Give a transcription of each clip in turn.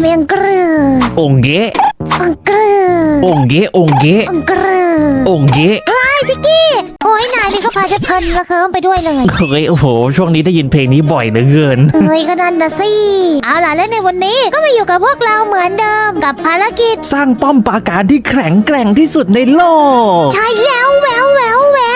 เมียงกรือองเกะอังกรือองเกะองเกะอังกรือองเกะไอ้จิกกี้ โอ้ยนายนี่ก็พาจะเพลินละเคิมไปด้วยเลย เฮ้ยโอ้โห ช่วงนี้ได้ยินเพลงนี้บ่อยเหลือเกิน เอ้ยก็นั่นนะสิ เอาล่ะและในวันนี้ก็มาอยู่กับพวกเราเหมือนเดิมกับภารกิจ สร้างป้อมปราการที่แข็งแกร่งที่สุดในโลก ใช่แล้วแววแววแววด้วย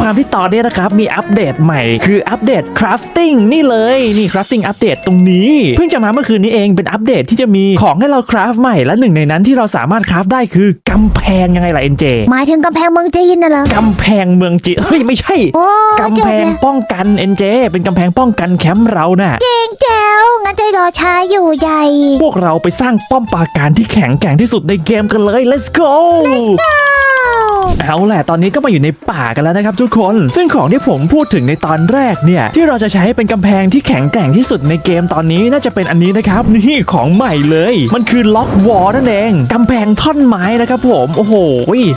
ความที่ตอนนี้นะครับ มีอัปเดตใหม่คืออัปเดตคราฟติ้งนี่เลยนี่คราฟติ้งอัปเดตตรงนี้ เพิ่งจะมาเมื่อคืนนี้เองเป็นอัปเดตที่จะมีของให้เราคราฟใหม่และหนึ่งในนั้นที่เราสามารถคราฟได้คือกำแพงยังไงล่ะเอ็นเจหมายถึงกำแพงเมืองจีนน่ะเหรอกำแพงเมืองจีนเฮ้ยไม่ใช่โอ้กำจบแพงแล้วป้องกันเอ็นเจเป็นกำแพงป้องกันแคมป์เราน่ะเจ๋งแจ๋วงั้นใจรอช้าอยู่ใหญ่พวกเราไปสร้างป้อมปราการที่แข็งแกร่งที่สุดในเกมกันเลย let's go เอาแหละตอนนี้ก็มาอยู่ในป่ากันแล้วนะครับทุกคน ซึ่งของที่ผมพูดถึงในตอนแรกเนี่ย ที่เราจะใช้เป็นกำแพงที่แข็งแกร่งที่สุดในเกมตอนนี้น่าจะเป็นอันนี้นะครับนี่ของใหม่เลย มันคือล็อกวอลนั่นเองกำแพงท่อนไม้นะครับผมโอ้โห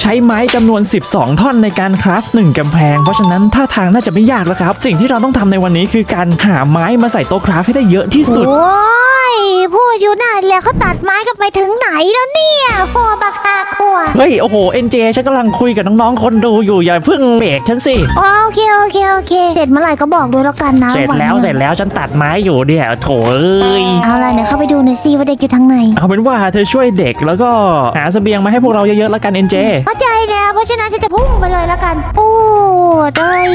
ใช้ไม้จำนวน 12 ท่อนในการคราฟหนึ่งกำแพง เพราะฉะนั้นท่าทางน่าจะไม่ยากแล้วครับ สิ่งที่เราต้องทำในวันนี้คือการหาไม้มาใส่โต๊ะคราฟให้ได้เยอะที่สุดโอ้ยพูดอยู่นานแล้วเขาตัดไม้กันไปถึงไหนแล้วเนี่ยโอบักฮาขวเฮ้ยโอ้โหเอ็นเจฉันกำลังคุยกับน้องๆคนดูอยู่อย่าเพิ่งเบรกฉันสิ โอเคโอเคโอเคเสร็จเมื่อไหร่ก็บอกด้วยแล้วกันนะเสร็จแล้วนเสร็จแล้วฉันตัดไม้อยู่เนี่ยโถเอ้ยเอาล่ะเดี๋ยวเข้าไปดูหน่อยซิว่าเด็กอยู่ทางไหนเอาเป็นว่าเธอช่วยเด็กแล้วก็หาเสบียงมาให้พวกเราเยอะๆแล้วกันเอ็นเจเข้าใจแล้วเพราะฉะนั้นฉันจะพุ่งไปเลยแล้วกันปูดเอ้ย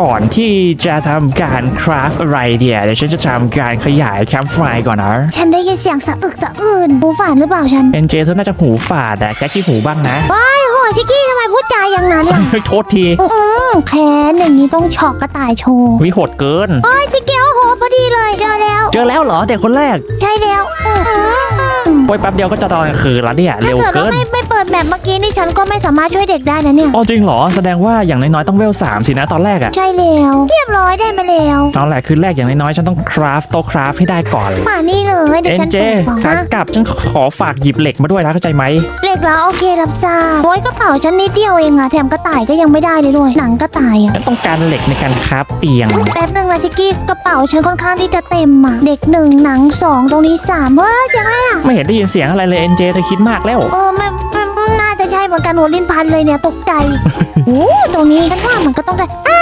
ก่อนที่จะทำการคราฟอะไรเดี๋ยวเดี๋ยวฉันจะทำการขยายแคมป์ไฟก่อนนะฉันได้ยินเสียงสะอึกสะอื้นหูฝาดหรือเปล่าฉันเอ็นเจเธอน่าจะหูฝาดอะแจ็คกี้หูบ้างนะว้ายโห ชิกกี้ทำไมพูดจาอย่างนั้นล่ะเฮ้ยโทษทีอืมแค้นอย่างนี้ต้องช็อกกระต่ายโชว์วิโหดเกิน โอ้ยชิกกี้โอ้โหพอดีเลย เจอแล้ว เจอแล้วเหรอเด็กคนแรกใช่แล้วอืมอืม โอ้ยแป๊บเดียวก็จะตอนกลางคืนแล้วเนี่ย ถ้าเร็วเกิดเกิว่าน ไม่ไม่เปิด แบบเมื่อกี้นี่ฉันก็ไม่สามารถช่วยเด็กได้นะเนี่ย อ๋อจริงเหรอแสดงว่าอย่างน้อยๆต้องเวลสามสินะตอนแรกอะใช่แล้ว เรียบร้อยได้มาแล้วเอาแหละคืนแรกอย่างน้อยๆฉันต้องคราฟโต๊ะคราฟให้ได้ก่อนมานี่เลยเดี๋ยวเอ็นฉันเจเปิดบอกขานะกลับฉันขอฝากหยิบเหล็กมาด้วยนะเข้าใจไหมเหล็กแล้วโอเครับทราบโอ้ยกระเป๋าฉันนิดเดียวเองอะแถมกระต่ายก็ยังไม่ได้เลยด้วยหนังกระต่ายอะ ฉันต้องการเหล็กในการคราฟเตียง แป๊บนึงนะชิกกี้กระเป๋าฉันค่อนข้างที่จะเต็มอะเด็กหนึ่งหนังสองตรงนี้สามเฮ้ยเสียงอะไรอะไม่เห็นได้ยินเสียงอะไรเลยเอ็นเจเธอคิดมากแล้ว เออไม่ไม่ไม่ น่าจะใช่เหมือนกันหัวลิ้นพันเลยเนี่ยตกใจโอ้ตรงนี้ฉันว่ามันก็ต้องได้อ่า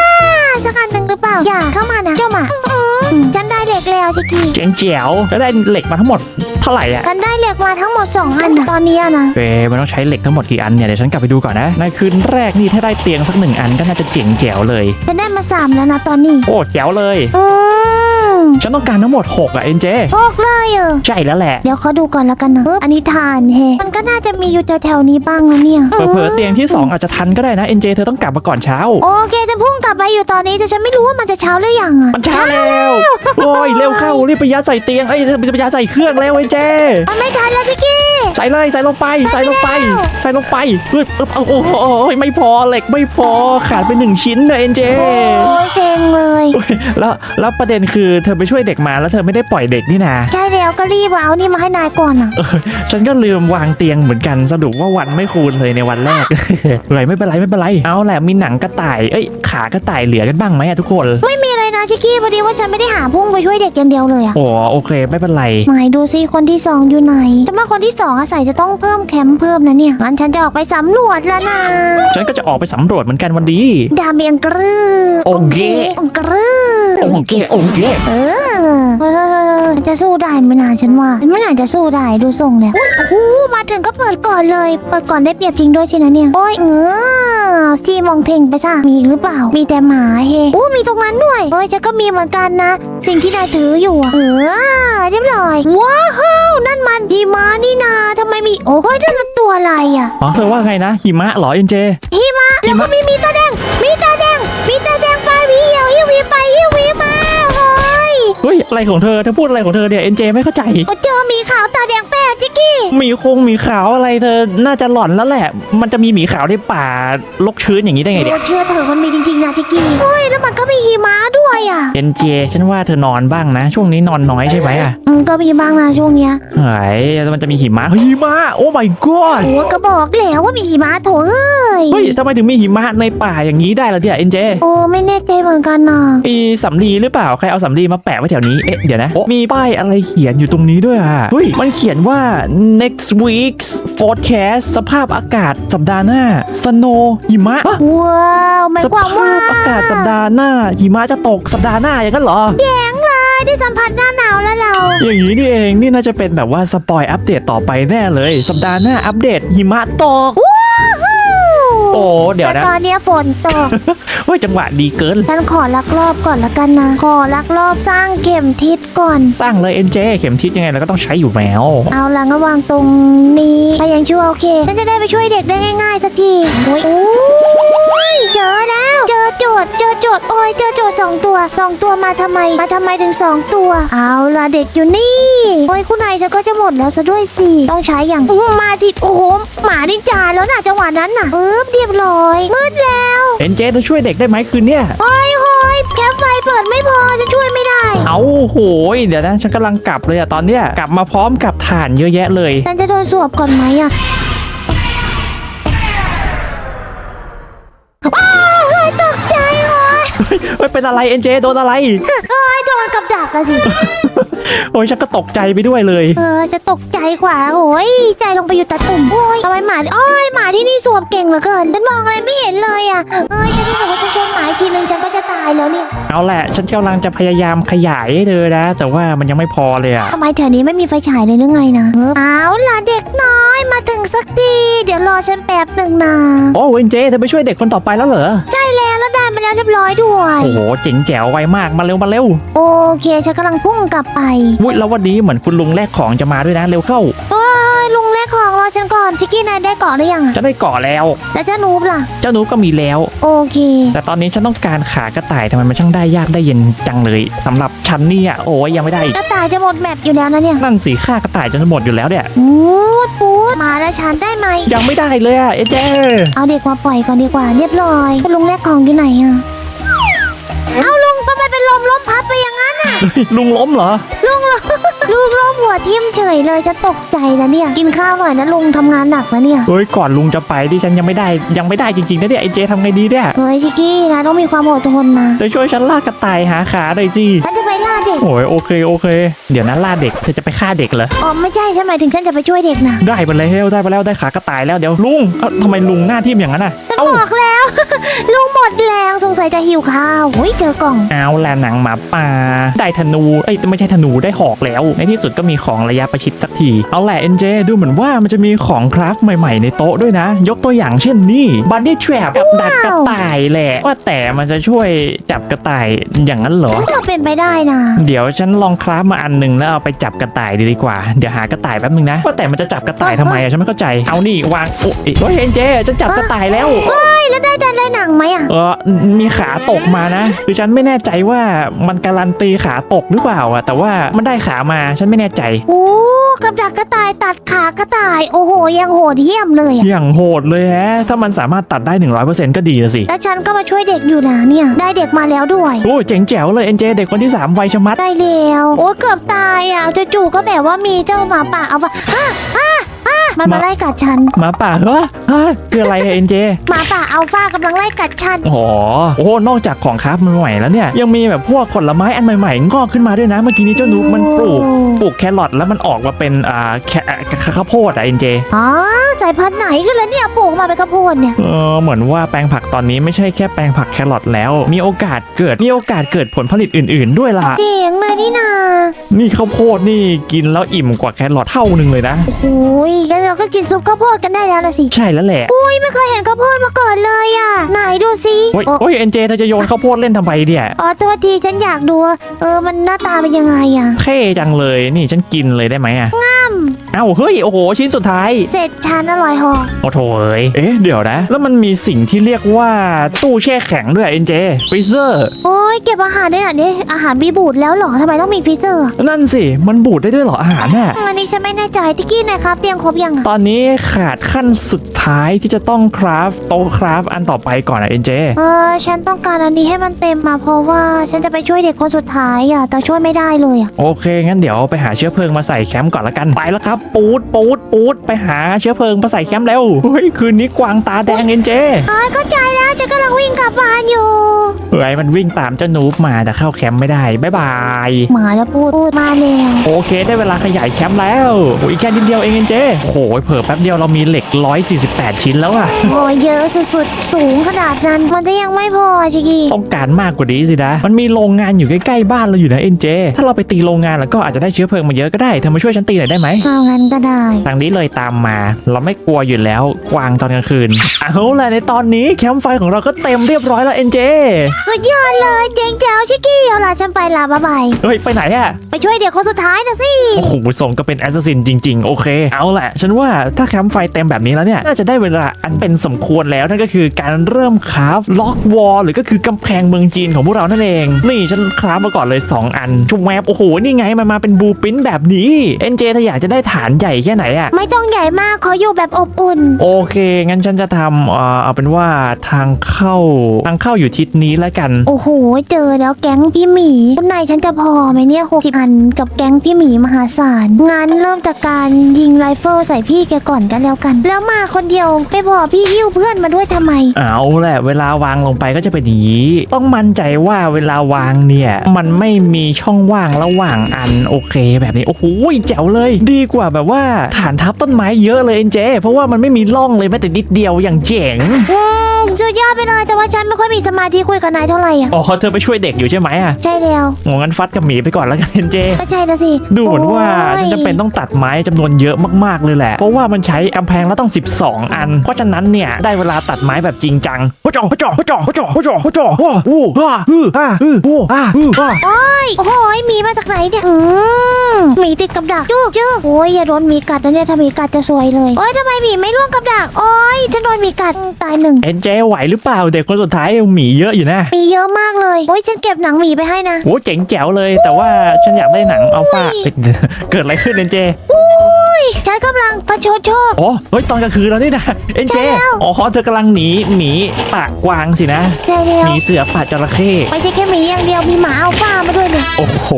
สักอันหนึ่งหรือเปล่า อย่าเข้ามานะเจ้าหมาอืมฉันได้เหล็กแล้วชิกกี้เจ๋งเจ๋วแล้วได้เหล็กมาทั้งหมดเท่าไหร่อะฉันได้เหล็กมาทั้งหมดสองอันนะตอนนี้อะนะเอ๊ะมันต้องใช้เหล็กทั้งหมดกี่อันเนี่ยเดี๋ยวฉันกลับไปดูก่อนนะในคืนแรกนี่ถ้าได้เตียงสักหนึ่งอันก็น่าจะเจ๋งแจ๋วเลย ฉันได้มาสามแล้วนะตอนนี้ โอ้แจ๋วเลย อืมฉัน ต้องการทั้งหมดหกอะเอ็นเจพกเลยเออใช่แล้วแหละ เดี๋ยวเขาดูก่อนแล้วกันนะอันนี้ทานเฮมันก็น่าจะมีอยู่แถวๆนี้บ้างนะเนี่ยเผลอๆเตียงที่สองอาจจะทันก็ได้นะเอ็นเจเธอต้องกลับมาก่อนเช้า โอเคจะพุ่งกลับไปอยู่ตอนนี้แต่ฉันไม่รู้ว่ามันจะเช้าหรือยังอะมันเช้าแล้วโอ้ยเร็วเข้ารีบไปยัดใส่เตียงเอ้ยรีบไปยัดใส่เครื่องแล้วเอ็นเจมันไม่ทันแล้วจิกกี้ ใส่เลยใส่ลงไปใส่ลงไปใส่ลงไปเฮ้ยเอ้ยโอ้โหโอ้โหไม่พอเหล็กไม่พอขาดไปหนึ่งชิ้นนะเอ็นเจโอ้ยเซ็งเลยแล้วแล้วประเด็นคือเธอไปช่วยเด็กมาแล้วเธอไม่ได้ปล่อยเด็กนี่นะใช่แล้วก็รีบเอานี่มาให้นายก่อนอะเออฉันก็ลืมวางเตียงเหมือนกันสรุปว่าวันไม่คูณเลยในวันแรกเลยไม่เป็นไรไม่เป็นไรเอาแหละมีหนังกระต่ายเอ้ยขากระต่ายเหลือกันบ้างไหมอะทุกคนไม่มีเลย นะจิกกี้พอดีว่าฉันไม่ได้หาพุ่งไปช่วยเด็กอย่างเดียวเลยอะโอ้โอเค ไม่เป็นไร ไหนดูซิคนที่สองอยู่ไหนแต่ว่าคนที่สองอาศัยจะต้องเพิ่มแคมป์เพิ่มนะเนี่ยงั้นฉันจะออกไปสำรวจแล้วนะฉันก็จะออกไปสำรวจเหมือนกันวันดี ดาเมียงกรือโอเค องกรือโอเคโอเคเออเออจะสู้ได้ไหมนาฉันว่าไม่น่าจะสู้ได้ดูทรงแล้วอุ๊ยโอ้โหมาถึงก็เปิดก่อนเลยเปิดก่อนได้เปรียบจริงด้วยใช่ไหมเนี่ยโอ้ยเออซีมองเทงไปซะมีอีกหรือเปล่า มีแต่หมาเฮอู้มีตรงนั้นด้วยเอ้ยฉันก็มีเหมือนกันนะ สิ่งที่นายถืออยู่อะเออเรียบร้อย ว้าวนั่นมันหิมะนี่นาทำไมมีโอ้ยนั่นมันตัวอะไรอะอ๋อเธอว่าไงนะหิมะเหรอเอ็นเจ หิมะแล้วก็มีมีตาแดง มีตาแดง มีตาแดงไปวิเหี่ยวหิววิไปหิววิมาเฮ้ยเฮ้ยอะไรของเธอเธอพูดอะไรของเธอเนี่ยเอ็นเจไม่เข้าใจโอ้เจอหมีขาวตาแดงแปะจิกกี้หมีคงหมีขาวอะไรเธอน่าจะหล่อนแล้วแหละ มันจะมีหมีขาวในป่าลกชื้นอย่างนี้ได้ไงเนี่ย โอ้เชื่อเถอะมันมีจริงๆนะจิกกี้เฮ้ยแล้วมันก็มีหิมะด้วย ด้วยอะเอ็นเจฉันว่าเธอนอนบ้างนะ ช่วงนี้นอนน้อยใช่ไหมอะอืมก็มีบ้างนะช่วงเนี้ยเฮ้ยมันจะมีหิมะเฮ้ยหิมะโอ้ my god โอ้ก็บอกแล้วว่ามีหิมะโถเอ้ยเฮ้ยทำไมถึงมีหิมะในป่าอย่างนี้ได้ล่ะเนี่ยเอ็นเจโอ้ไม่แน่ใจเหมือนกันนะมีสำลีหรือเปล่าใครเอาสำลีมาแปะไว้แถวนี้เอ๊ะเดี๋ยวนะโอ๊ะมีป้ายอะไรเขียนอยู่ตรงนี้ด้วยอะเฮ้ยมันเขียนว่า next week's forecast สภาพอากาศสัปดาห์หน้า snow หิมะฮะว้าวหมายสความภาว่าพอากาศสัปดาห์หน้าหิมะจะตกสัปดาห์หน้าอย่างนั้นเหรอ แยงเลยได้สัมผัสหน้าหนาวแล้วเรา อย่างนี้นี่เองนี่น่าจะเป็นแบบว่าสปอยอัปเดตต่อไปแน่เลย สัปดาห์หน้าอัปเดตหิมะตก โอ้เดี๋ยวแต่นะตอนเนี้ยฝนตก เฮ้ยจังหวะดีเกิน ฉันขอลักลอบก่อนละกันนะ ขอลักลอบสร้างเข็มทิศก่อน สร้างเลย NJ เข็มทิศยังไงเราก็ต้องใช้อยู่แล้วเอาละงั้นวางตรงนี้ไปยังชั่วโอเคฉันจะได้ไปช่วยเด็กได้ง่าย ๆ สักทีโอ้ยโอ้ยเจอแล้ว เจอโจทย์เจอโจทย์โอ้ยเจอโจทย์สองตัวสองตัวมาทำไม มาทำไมถึงสองตัว เอาละเด็กอยู่นี่ โอ้ยคุณนายฉันก็จะหมดแล้วซะด้วยสิต้องใช้อย่างอื้อมาทีโอ้โหหมานินจาแล้วน่ะจังหวะนั้นน่ะเออเรียบร้อย มืดแล้ว NJ จะช่วยเด็กได้ไหมคืนเนี้ยโอ้ยโหยแคมป์ไฟเปิดไม่พอจะช่วยไม่ได้ เอาโหยเดี๋ยวนะฉันกำลังกลับเลยอะตอนเนี้ยกลับมาพร้อมกับฐานเยอะแยะเลย ฉันจะโดนสวบก่อนไหมอะอ้าวเฮ้ยตกใจโอ้ยเฮ้ยเป็นอะไร NJ โดนอะไร เอ้ย โดนกับดักอะสิ โอ้ยฉันก็ตกใจไปด้วยเลย เออจะตกใจกว่า โอ้ยใจลงไปอยู่ตะตุ่มโอ้ยทำไมหมาโอ้ยหมาที่นี่สวบเก่งเหลือเกินฉันมองอะไรไม่เห็นเลยอะเอ้ยฉันรู้สึกว่าจะชนหมาอีกทีนึงฉันก็จะตายแล้วเนี่ยเอาแหละ ฉันกำลังจะพยายามขยายให้เธอนะ แต่ว่ามันยังไม่พอเลยอะทำไมแถวนี้ไม่มีไฟฉายเลยหรือไงนะเออเอาล่ะเด็กน้อยมาถึงสักที เดี๋ยวรอฉันแป๊บหนึ่งนะ โอ้ NJ เธอไปช่วยเด็กคนต่อไปแล้วเหรอ ใช่แล้ว แล้วได้มาแล้วเรียบร้อยด้วย โอ้โหเจ๋งแจ๋วไวมากมาเร็วมาเร็วโอเคฉันกำลังพุ่งกลับไปวุ้ยแล้ววันนี้เหมือนคุณลุงแลกของจะมาด้วยนะเร็วเข้า เอ้ยลุงแรกของรอฉันก่อนชิกกี้นายได้เกาะหรือยังอะจะได้เกาะแล้ว แล้วเจ้านูบล่ะ เจ้าหนูก็มีแล้ว โอเค แต่ตอนนี้ฉันต้องการขากระต่ายทำไมมันช่างได้ยากได้เย็นจังเลยสำหรับฉันเนี่ยโอ้ยยังไม่ได้อีกกระต่ายจะหมดแมปอยู่แล้วนะเนี่ยนั่นสีค่ากระต่ายจนหมดอยู่แล้วเนี่ยปูดปูดมาแล้วฉันได้ไหมยังไม่ได้เลยอะเอเจเอาเด็กมาปล่อยก่อนดีกว่าเรียบร้อยคุณลุงแรกของอยู่ไหนอะ ลุงล้มเหรอ ลุงล้มลูกล้มหัวทิ่มเฉยเลยจะตกใจนะเนี่ย กินข้าวหน่อยนะลุงทำงานหนักนะเนี่ย เฮ้ยก่อนลุงจะไปที่ฉันยังไม่ได้ยังไม่ได้จริงๆนะเนี่ยไอเจทำไงดีเนี่ยเฮ้ยชิกกี้นะต้องมีความอดทนนะจะช่วยฉันลากกระต่ายหาขาหน่อยสิฉันจะไป ล่าเด็ก โอ้ยโอเคโอเค เดี๋ยวนะล่าเด็กเธอจะไปฆ่าเด็กเหรอ อ๋อไม่ใช่ฉันหมายถึงฉันจะไปช่วยเด็กนะ ได้ไปแล้วได้ไปแล้วได้ขากระต่ายแล้วเดี๋ยวลุงเอ้าทำไมลุงหน้าทิ่มอย่างนั้นอะฉันเอ้าบอกแล้ว ลุงหมดแรงสงสัยจะหิวข้าวอุ้ยเจอกล่อง เอาแลหนังหมาป่าได้ธนูเอ้ยไม่ใช่ธนูได้หอกแล้ว ในที่สุดก็มีของระยะประชิดสักทีเอาแหละเอ็นเจดูเหมือนว่ามันจะมีของคราฟใหม่ๆในโต๊ะด้วยนะ ยกตัวอย่างเช่นนี่บันดี้แทรปกับดักกระต่ายแหละว่าแต่มันจะช่วยจับกระต่ายอย่างนั้นเหรอ ก็เป็นไปได้นะเดี๋ยวฉันลองคราฟมาอันหนึ่งแล้วเอาไปจับกระต่ายดีดีกว่า เดี๋ยวหากระต่ายแป๊บนึงนะว่าแต่มันจะจับกระต่ายทำไมอะฉันไม่เข้าใจ เอานี่วางโอ้ยเฮ้ยเอ็นเจฉันจับกระต่ายแล้ว เฮ้ยแล้วได้ดันได้หนังไหมอะ เออมีขาตกมานะคือฉันไม่แน่ใจว่ามันการันตีขาตกหรือเปล่าอะแต่ว่ามันได้ขามาฉันไม่แน่ใจ โอ้กับดักกระต่ายตัดขากระต่าย โอ้โห ยังโหดเยี่ยมเลยอะอย่างโหดเลยฮะ ถ้ามันสามารถตัดได้ 100%ก็ดีละสิ แล้วฉันก็มาช่วยเด็กอยู่นะเนี่ย ได้เด็กมาแล้วด้วย โอ้ยเจ๋งแจ๋วเลยเอ็นเจเด็กคนที่ 3ไวชะมัด ได้แล้ว โอ้เกือบตายอะจู่ๆก็แบบว่ามีเจ้าหมาป่าเอาว่า อะอะอะมันมาไล่กัดฉัน หมาป่าเฮ้ยฮะคืออะไรเอ็นเจหมาป่าอัลฟากำลังไล่กัดฉันอ๋อโอ้โหนอกจากของคราฟมันใหม่แล้วเนี่ย ยังมีแบบพวกผลไม้อันใหม่ๆ งอกขึ้นมาด้วยนะ เมื่อกี้นี้เจ้านุกมันปลูก ปลูกแครอทแล้วมันออกมาเป็นอ่าแคอ่าข้าวโพดอะเอ็นเจอ๋อสายพันธุ์ไหนกันแล้วเนี่ยปลูกมาเป็นข้าวโพดเนี่ย เออเหมือนว่าแปลงผักตอนนี้ไม่ใช่แค่แปลงผักแครอทแล้ว มีโอกาสเกิด มีโอกาสเกิดผลผลิตอื่น ๆ ด้วยล่ะ เจ๋งเลยนี่นานี่ข้าวโพดนี่กินแล้วอิ่มกว่าแครอทเท่าหนึ่งเลยนะ โอ้ยงั้นเราก็กินซุปข้าวโพดกันได้แล้วละสิ ใช่แล้วแหละอุ้ยไม่เคยเห็นข้าวโพดมาก่อนเลยอะ ไหนดูสิโอ้ยเออโอ้ยเอ็นเจเธอจะโยนข้าวโพดเล่นทำไมเนี่ยอ๋อตัวทีฉันอยากดูว่าเออมันหน้าตาเป็นยังไงอะ เท่จังเลยนี่ฉันกินเลยได้ไหมอะเอ้าเฮ้ยโอ้โหชิ้นสุดท้าย เสร็จฉันอร่อยหอโอ้โถเอ้ยเอ๊ะเดี๋ยวนะ แล้วมันมีสิ่งที่เรียกว่าตู้แช่แข็งด้วยเอ็นเจฟรีเซอร์โอ้ยเก็บอาหารได้หน่อยดิอาหารมีบูดแล้วเหรอทำไมต้องมีฟรีเซอร์อะนั่นสิ มันบูดได้ด้วยเหรออาหารน่ะอันนี้ฉันไม่แน่ใจที่กี้นะครับเตียงครบยังอะตอนนี้ขาดขั้นสุด ท้ท้ายที่จะต้องคราฟโต๊ะคราฟอันต่อไปก่อนอะเอ็นเจเออฉันต้องการอันนี้ให้มันเต็มมาเพราะว่าฉันจะไปช่วยเด็กคนสุดท้ายอะแต่ช่วยไม่ได้เลยอะโอเคงั้นเดี๋ยวไปหาเชื้อเพลิงมาใส่แคมป์ก่อนละกันไปแล้วครับ ปูดปูดปูดไปหาเชื้อเพลิงมาใส่แคมป์เร็วเฮ้ยคืนนี้กวางตาแดงเอ็นเจเอ้ยเข้าใจแล้วฉันกำลังวิ่งกลับบ้านอยู่เฮ้ยมันวิ่งตามเจ้านูบมาแต่เข้าแคมป์ไม่ได้บ๊ายบายหมาแล้วพูดพูดมาแล้วโอเค ได้เวลาขยายแคมป์แล้วโอ้ยอีกแค่นิดเดียวเองเอ็นเจโอ้โหเผิ่แป๊บเดียวเรามีเหล็ก148ชิ้นแล้วอะโอ้ยเยอะสุดๆ สูงขนาดนั้น มันจะยังไม่พอชิคกี้ต้องการมากกว่านี้สินะ มันมีโรงงานอยู่ใกล้ๆบ้านเราอยู่นะเอ็นเจ ถ้าเราไปตีโรงงานแล้วก็อาจจะได้เชื้อเพลิงมาเยอะก็ได้เธอมาช่วยฉันตีหน่อยได้ไหมเอางั้นก็ได้ ทางนี้เลยตามมา เราไม่กลัวอยู่แล้วกวางตอนกลางคืน เอาล่ะในตอนนี้แคมป์ไฟของเราก็เต็มเรียบร้อยแล้วเอ็นเจ สุดยอดเลยเจ๋งแจ๋วชิคกี้เอาล่ะฉันไปลาบ๊ายบายเฮ้ยไปไหนอะไปช่วยเด็กคนสุดท้ายนะสิ โอ้โหสมก็เป็นแอสซัสซินจริง ๆ โอเค เอาแหละฉันว่าถ้าแคมป์ไฟเต็มแบบนี้แล้วเนี่ยน่าจะได้เวลาอันเป็นสมควรแล้วนั่นก็คือการเริ่มคราฟล็อกวอลหรือก็คือกำแพงเมืองจีนของพวกเรานั่นเอง นี่ฉันคราฟมาก่อนเลย 2 อันชุบแวบโอ้โหนี่ไงมันมาเป็นบูปินแบบนี้เอ็นเจถ้าอยากจะได้ฐานใหญ่แค่ไหนอะไม่ต้องใหญ่มากขออยู่แบบอบอุ่น โอเค งั้นฉันจะทำเอ่อเอาเป็นว่าทางเข้าทางเข้าอยู่ทิศนี้แล้วกัน โอ้โห เจอแล้วแก๊งพี่หมีคุณนายฉันจะพอไหมเนี่ยหกสิบอันกับแก๊งพี่หมีมหาศาลงานเริ่มจากการยิงไรเฟิลใส่พี่แกก่อนกันแล้วกัน แล้วมาคนเดียวไม่พอพี่หิ้วเพื่อนมาด้วยทำไม เอาแหละเวลาวางลงไปก็จะเป็นอย่างนี้ ต้องมั่นใจว่าเวลาวางเนี่ย มันไม่มีช่องว่างระหว่างอันโอเคแบบนี้ โอ้โหแจ๋วเลย ดีกว่าแบบว่าฐานทับต้นไม้เยอะเลยเอ็นเจ เพราะว่ามันไม่มีร่องเลยแม้แต่นิดเดียวอย่างเจ๋งอืมสุดยอดไปเลยแต่ว่าฉันไม่ค่อยมีสมาธิคุยกับนายเท่าไหร่อะอ๋อเธอไปช่วยเด็กอยู่ใช่ไหมอะใช่แล้วงั้นฟัดกับหมีไปก่อนแล้วกันเอ็นเจ ก็ใช่นะสิดูเหมือนว่าโอ้ยฉันจะเป็นต้องตัดไม้จำนวนเยอะมากๆเลยแหละ เพราะว่ามันใช้กำแพงแล้วต้อง12อัน เพราะฉะนั้นเนี่ยได้เวลาตัดไม้แบบจริงจังพะจ่อพะจ่อพะจ่อพะจ่อพะจ่อพะจ่อว้าอู้ฮ่าฮือฮ่าฮือโอ้ฮ่าฮือฮ่าโอ้ยโอ้โหหมีมาจากไหนเนี่ยอืมหมีติดกับดักจุกจุกโอ้ยอย่าโดนหมีกัดนะเนี่ยถ้าหมีกัดจะซวยเลยโอ้ยทำไมหมีไม่ร่วงกับดักโอ้ยฉันโดนหมีกัดตายหนึ่งเอ็นเจไหวหรือเปล่าเด็กคนสุดท้ายหมีเยอะอยู่นะมีเยอะมากเลยโอ้ยฉันเก็บหนังหมีไปให้นะโอ้เจ๋งแจ๋วเลย แต่ว่าฉันอยากได้หนังอัลฟาอุ้ยเกิดอะไรขึ้นเอ็นเจ ฉันกำลังประชดโชค อ๋อเฮ้ยตอนกลางคืนแล้วนี่นะเอ็นเจใช่แล้ว อ๋อเธอกำลังหนีหมีปากกวางสินะได้แล้วหมีเสือปากจระเข้ไม่ใช่แค่หมีอย่างเดียวมีหมาอัลฟามาด้วยเนี่ยโอ้โห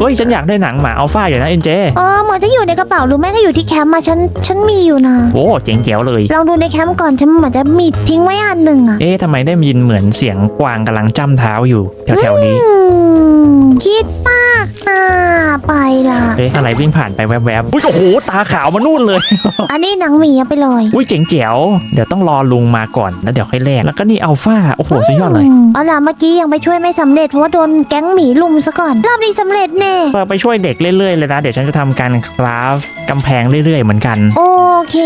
เฮ้ยฉันอยากได้หนังหมาอัลฟาอยู่นะเอ็นเจเออเหมือนจะอยู่ในกระเป๋าหรือไม่ก็อยู่ที่แคมป์มาฉันฉันมีอยู่นะ โอ้เจ๋งแจ๋วเลย ลองดูในแคมป์ก่อนฉันเหมือนจะมีทิ้งไว้อันหนึ่งอะเอ๊ะทำไมได้ยินเหมือนเสียงกวางกำลังจ้ำเท้าอยู่แถวๆนี้ อืมคิดมาก นะไปล่ะ เอ๊ะอะไรวิ่งผ่านไปแวบๆ อุ้ยโอ้โหตาขาวมานู่นเลย อันนี้หนังหมีเอาไปเลยอุ้ยเจ๋งแจ๋วเดี๋ยวต้องรอลุงมาก่อนแล้วเดี๋ยวค่อยแลกแล้วก็นี่อัลฟาโอ้โหสุดยอดเลยมเอาล่ะเมื่อกี้ยังไปช่วยไม่สำเร็จเพราะว่าโดนแก๊งหมีลุมซะก่อน รอบนี้สำเร็จแน่ เราไปช่วยเด็กเรื่อยๆเลยนะ เดี๋ยวฉันจะทำการคราฟกำแพงเรื่อยๆเหมือนกันโอเค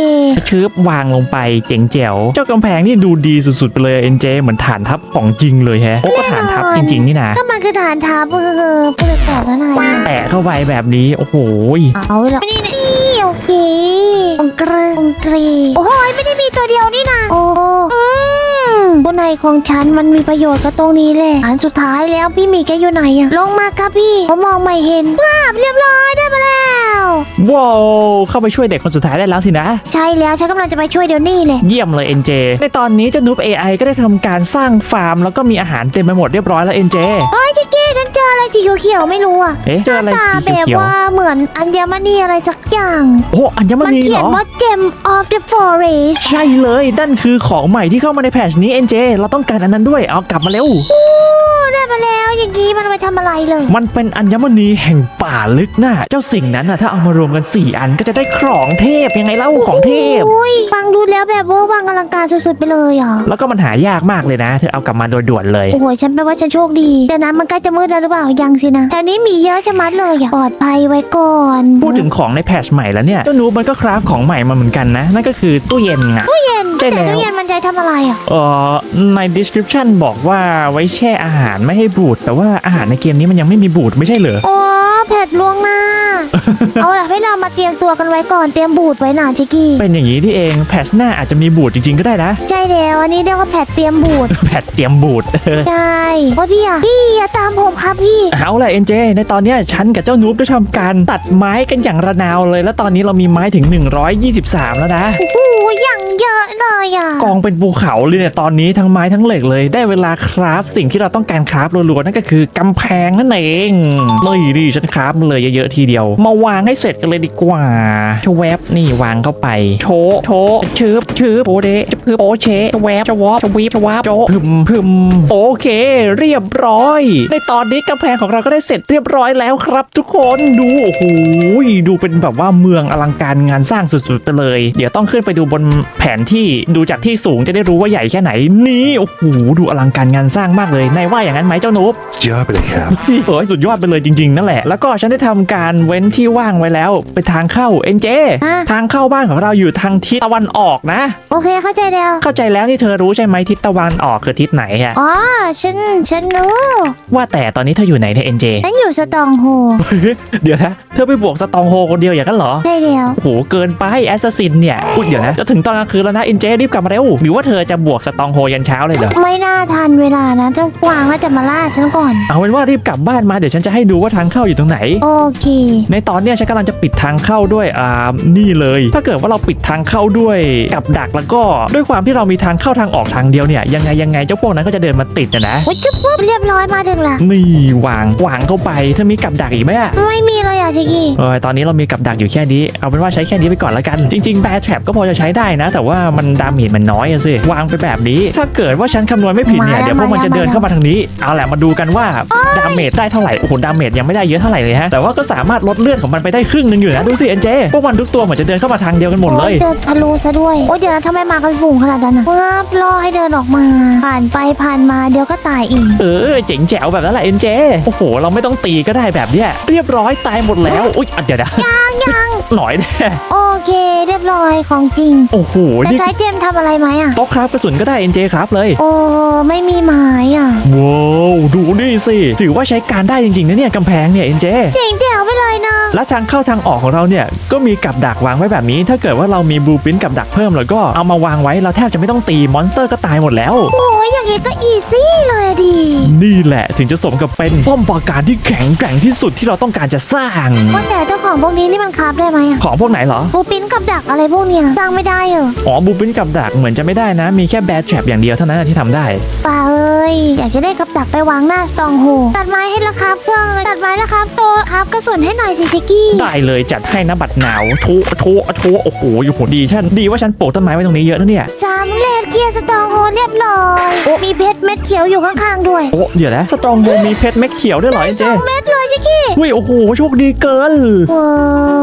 ชืบวางลงไปเจ๋งแจ๋วเจ้ากำแพงนี่ดูดีสุดๆไปเลยเอ็นเจเหมือนฐานทัพของจริงเลยแฮะโอ้ก็ฐานทัพจริงๆนี่นะ ก็มันคือฐานทัพเออพูดแปลกๆแล้วนายเนี่ยแปะเข้าไปแบบนี้ โอ้โหเอาละนี่นี่โอเคองกรีองกรีโอ้โหไม่ได้มีตัวเดียวนี่นะโอ้อืมบนในของฉันมันมีประโยชน์ก็ตรงนี้แหละอันสุดท้ายแล้วพี่หมีแกอยู่ไหนอะลงมาครับพี่ผมมองไม่เห็นว้าบเรียบร้อยได้มาแล้วว้าวเข้าไปช่วยเด็กคนสุดท้ายได้แล้วสินะ ใช่แล้วฉันกำลังจะไปช่วยเดี๋ยวนี้เลยเยี่ยมเลย NJ ในตอนนี้เจ้านูบ AI ก็ได้ทำการสร้างฟาร์ม แล้วก็มีอาหารเต็มไปหมดเรียบร้อยแล้ว NJ เฮ้ยจิกกี้ฉันเจ ออะไรสีเขียวๆไม่รู้อะเอ๊ะเจออะไรตาสีแบบเขียวว่าเหมือนอัญมณีอะไรสักอย่าง ๆโอ้อัญมมันณีเขีเหยรนอ ว่า Gem of the Forest ใช่เลยนั่นคือของใหม่ที่เข้ามาในแพทชนี้ NJ เราต้องการอันนั้นด้วยเอากลับมาเร็ว โอ้ ได้มาแล้วอย่างนี้มันเอาไปทำอะไรเลย มันเป็นอัญมณีแห่งป่าลึกน่ะ เจ้าสิ่งนั้นน่ะถ้าเอามารวมกัน 4 อันก็จะได้ของเทพยังไงเล่าของเทพโอ้ยฟังดูแล้วแบบเว่าวังอลังการสุดๆไปเลยอะแล้วก็มันหายากมากเลยนะ เธอเอากลับมาโดยด่วนเลย โอ้โหฉันแปลว่าฉันโชคดีเดี๋ยวนะมันใกล้จะมืดแล้วหรือเปล่ายังสินะแถวนี้มีเยอะชะมัดเลยอะปลอดภัยไว้ก่อนพูดถึงของในแพทชใหม่แล้วเนี่ยเจ้านูบมันก็คราฟของใหม่มาเหมือนกันนะ นั่นก็คือตู้เย็นอะ ตู้เย็นใช่แต่แล้ว ตู้เย็นมันใช้ทำอะไรอะ เอ่อใน description บอกว่าไว้แช่อาหารไม่ให้บูดแต่ว่าอาหารในเกมนี้มันยังไม่มีบูดไม่ใช่เหรอ โอ้แผดล่วงหน้า เอาล่ะให้เรามาเตรียมตัวกันไว้ก่อนเตรียมบูดไว้หนาชิกกี้ เป็นอย่างนี้ที่เองแพทชหน้าอาจจะมีบูดจริงๆก็ได้นะ ใช่แล้วอันนี้เรียกว่าแผดเตรียมบูดแพทเตรียมบูดใช่โอ้ยพี่อะพี่อย่าตามผมครับพี่ เอาล่ะเอ็นเจในตอนเนี้ยฉันกับเจ้านูบได้ทำการตัดไม้กันอย่างระนาวเลย แล้วตอนนี้เรามีไม้ถึง 123 แล้วนะ โอ้โหอย่างอย่าง เยอะเลยอะกองเป็นภูเขาเลยเนี่ยตอนนี้ทั้งไม้ทั้งเหล็กเลย ได้เวลาคราฟสิ่งที่เราต้องการคราฟรัวๆนั่นก็คือกำแพงนั่นเองนี่ดิฉันคราฟมาเลยเยอะๆทีเดียว มาวางให้เสร็จกันเลยดีกว่าชวบนี่วางเข้าไป โชโชชืบชืบโปเดะจะพืบโปเชะชวบชวบชวีบชวบโจพึมพึมโอเค เรียบร้อย ในตอนนี้กำแพงของเราก็ได้เสร็จเรียบร้อยแล้วครับ ทุกคนดูโอ้โหดูเป็นแบบว่าเมืองอลังการงานสร้างสุดๆไปเลย เดี๋ยวต้องขึ้นไปดูบนแผนที่ดูจากที่สูงจะได้รู้ว่าใหญ่แค่ไหนนี่โอ้โหดูอลังการงานสร้างมากเลยนายว่าอย่างนั้นไหมเจ้านุ๊บสุดยอดไปเลยครับเฮ้ยสุดยอดไปเลยจริงๆนั่นแหละแล้วก็ฉันได้ทำการเว้นที่ว่างไว้แล้วไปทางเข้าเอ็นเจฮะทางเข้าบ้านของเราอยู่ทางทิศตะวันออกนะ โอเคเข้าใจแล้ว เข้าใจแล้วนี่เธอรู้ใช่ไหมทิศตะวันออกคือทิศไหนอะอ๋อฉันฉันรู้ว่าแต่ตอนนี้เธออยู่ไหนเนี่ยเอ็นเจฉันอยู่สตองโฮเดี๋ยวนะเธอไปบวกสตองโฮคนเดียวอย่างนั้นเหรอใช่แล้วโอ้โหเกินไปแอสซัสซินเนี่ยอุ๊ยเดี๋ยวนะจะถึงตอนกลางคืนแล้วนะเอ็นเจรีบกลับมาเร็วหรือว่าเธอจะบวกสตองโฮยันเช้าเลยเหรอไม่น่าทันเวลานะเจ้ากวางน่าจะมาล่าฉันก่อน เอาเป็นว่ารีบกลับบ้านมาเดี๋ยวฉันจะให้ดูว่าทางเข้าอยู่ตรงไหน โอเค ในตอนเนี้ยฉันกำลังจะปิดทางเข้าด้วยอ่านี่เลย ถ้าเกิดว่าเราปิดทางเข้าด้วยกับดักแล้วก็ด้วยความที่เรามีทางเข้าทางออกทางเดียวเนี่ยยังไงยังไงเจ้าพวกนั้นก็จะเดินมาติดนะนะวิจุ๊บปุ๊บเรียบร้อยมาถึงละนี่วางวางเข้าไปเธอมีกับดักอีกไหมอะไม่มีเลยอะชิคกี้เออตอนนี้เรามีกับดักอยู่แค่นี้เอาเป็นว่าใช้แค่นี้ไปก่อนละกัน จริงๆแบร์แทรปก็พอจะใช้ได้นะแต่ว่ามันดาเมจมันน้อยอะสิวางไปแบบนี้ ถ้าเกิดว่าฉันคำนวณไม่ผิดเนี่ยเดี๋ยวพวกมันจะเดินเข้ามาทางนี้เอาแหละมาดูกันว่าดาเมจได้เท่าไหร่โอ้โหดาเมจยังไม่ได้เยอะเท่าไหร่เลยฮะแต่ว่าก็สามารถลดเลือดของมันไปได้ครึ่งหนึงอยู่นะดูสิเอ็นเจพวกมันทุกตัวเหมือนจะเดินเข้ามาทางเดียวกันหมดเลย โอ้เดินทะลุซะด้วย โอ้ยเดี๋ยวนะทำไมมากันฝูงขนาดนั้นอะปั๊บรอให้เดินออกมา ผ่านไปผ่านมาเดี๋ยวก็ตายอีกเออเจ๋งแจ๋วแบบนั้นแหละเอ็นเจโอ้โห เราไม่ต้องตีก็ได้แบบเนี้ยเรียบร้อยตายหมดแล้วอุ๊ยอะเดี๋ยวนะยังยังหน่อยแน่โอเคเรียบร้อยของจริง โอ้โหจะนี่ใช้เจมส์ทำอะไรไหมอะ โต๊ะครับกระสุนก็ได้เอ็นเจครับเลย โอ้ไม่มีไม้อะ ว้าว ดูนี่สิ ถือว่าใช้การได้จริงๆนะเนี่ยกำแพงเนี่ยเอ็นเจเจ๋งแจ๋วไปเลยเนาะและทางเข้าทางออกของเราเนี่ย ก็มีกับดักวางไว้แบบนี้ ถ้าเกิดว่าเรามีบลูปรินท์กับดักเพิ่มแล้วก็เอามาวางไว้เราแทบจะไม่ต้องตีมอนสเตอร์ก็ตายหมดแล้ว โอ้ยอย่างงี้ก็อีซี่เลยอะดีนี่แหละถึงจะสมกับเป็นป้อมปราการที่แข็งแกร่งที่สุดที่เราต้องการจะสร้าง ว่าแต่เจ้าของพวกนี้นี่มันคราฟได้ไหมอะ ของพวกไหนเหรอ บูปินกับดักอะไรพวกเนี้ยสร้างไม่ได้เหรออ๋อบลูปรินท์กับดักเหมือนจะไม่ได้นะ มีแค่แบดแทรปอย่างเดียวเท่านั้นนะที่ทำได้ ป่าเอ้ยอยากจะได้กับดักไปวางหน้าสตองโฮตัดไม้ให้ละครับเครื่องเลยตัดไม้ละครับโตะครับกระสุนให้หน่อยสิชิกกี้ได้เลยจัดให้นะบัดหนาวโชะโชะโชะโอ้โหอยู่โหดีฉันดีว่าฉันปลูกต้นไม้ไว้ตรงนี้เยอะนะเนี่ย สามเลดเกียร์สตองโฮเรียบร้อยโอ้มีเพชรเม็ดเขียวอยู่ข้างๆด้วยโอ้เดี๋ยวนะสตรองโฮมีเพชรเม็ดเขียวด้วยเหรอเอ็นเจสองเม็ดเลยชิกกี้เฮ้ยโอ้โหโชคดีเกินว้า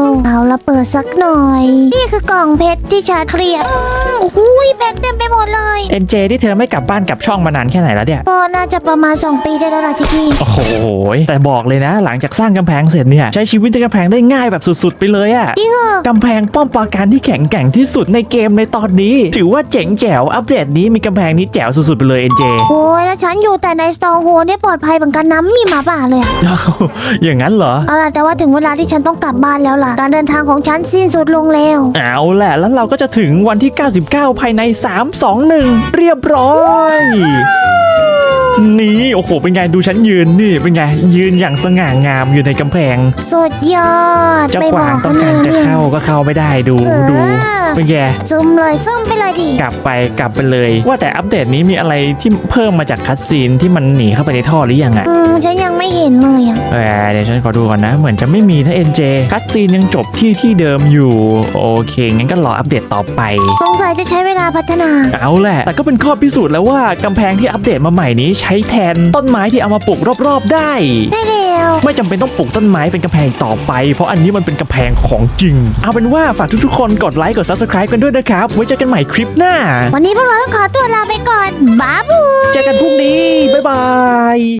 วเอาละเปิดสักหน่อยนี่คือกล่องเพชรที่ชาร์จเคลียร์อืมโอ้โหเพชรเต็มไปหมดเลย เอ็นเจที่เธอไม่กลับบ้านกลับช่องมานานแค่ไหนแล้วเนี่ย ก็น่าจะประมาณ 2 ปีได้แล้วล่ะชิกกี้โอ้โหแต่บอกเลยนะ หลังจากสร้างกำแพงเสร็จเนี่ย ใช้ชีวิตในกำแพงได้ง่ายแบบสุดๆ ไปเลยอะจริงเหรอ กำแพงป้อมปราการที่แข็งแกร่งที่สุดในเกมในตอนนี้ ถือว่าเจ๋งแจ๋ว อัปเดตนี้มีกำแพงนี้แจ๋วสุดๆ ไปเลยเอ็นเจโอ้ยแล้วฉันอยู่แต่ในสตองโฮเนี่ยปลอดภัยเหมือนกันนะไม่มีหมาป่าเลยอะอย่างนั้นเหรอ เอาล่ะแต่ว่าถึงเวลาที่ฉันต้องกลับบ้านแล้วล่ะ การเดินทางของฉันสิ้นสุดลงเร็ว เอาแหละแล้วเราก็จะถึงวันที่ 99 ภายใน 3 2 1 เรียบร้อย นี่โอ้โหเป็นไงดูฉันยืนนี่เป็นไงยืนอย่างสง่างามอยู่ในกำแพงสุดยอดเจ้าไม่กบวาองกต้องการจะเรื่องเข้าก็เข้าไม่ได้ดูเออดูเป็นไงซึมเลยซึมไปเลยดิกลับไปกลับไปเลย ว่าแต่อัปเดตนี้มีอะไรที่เพิ่มมาจากคัดซีนที่มันหนีเข้าไปในท่อหรือยังอะอืมฉันยังไม่เห็นเลยอะเออเดี๋ยวฉันขอดูก่อนนะ เหมือนจะไม่มีนะเอ็นเจคัดซีนยังจบที่ที่เดิมอยู่ โอเค งั้นก็รออัปเดตต่อไป สงสัยจะใช้เวลาพัฒนา เอาแหละ แต่ก็เป็นข้อพิสูจน์แล้วว่ากำแพงที่อัปเดตมาใหม่นี้ใช้แทนต้นไม้ที่เอามาปลูกรอบๆ ได้ได้แล้วไม่จำเป็นต้องปลูกต้นไม้เป็นกำแพงต่อไป เพราะอันนี้มันเป็นกำแพงของจริง เอาเป็นว่าฝากทุกๆคนกดไลค์กด subscribe กันด้วยนะครับ ไว้เจอกันใหม่คลิปหน้า วันนี้พวกเราต้องขอตัวลาไปก่อนบ๊ายบาย เจอกันพรุ่งนี้บ๊ายบาย